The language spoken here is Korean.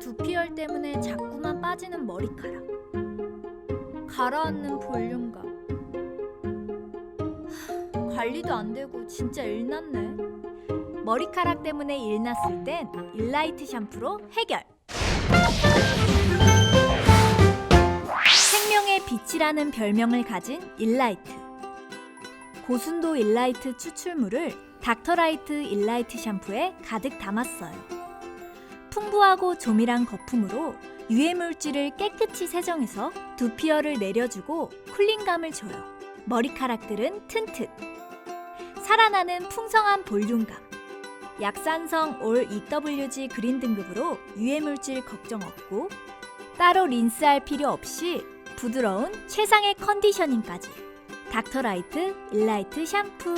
두피열 때문에 자꾸만 빠지는 머리카락. 가라앉는 볼륨감. 하, 관리도 안 되고 진짜 일났네. 머리카락 때문에 일났을 땐 일라이트 샴푸로 해결. 생명의 빛이라는 별명을 가진 일라이트. 고순도 일라이트 추출물을 닥터라이트 일라이트 샴푸에 가득 담았어요. 풍부하고 조밀한 거품으로 유해 물질을 깨끗이 세정해서 두피열을 내려주고 쿨링감을 줘요. 머리카락들은 튼튼. 살아나는 풍성한 볼륨감. 약산성 올 EWG 그린 등급으로 유해 물질 걱정 없고 따로 린스할 필요 없이 부드러운 최상의 컨디셔닝까지. 닥터라이트 일라이트 샴푸.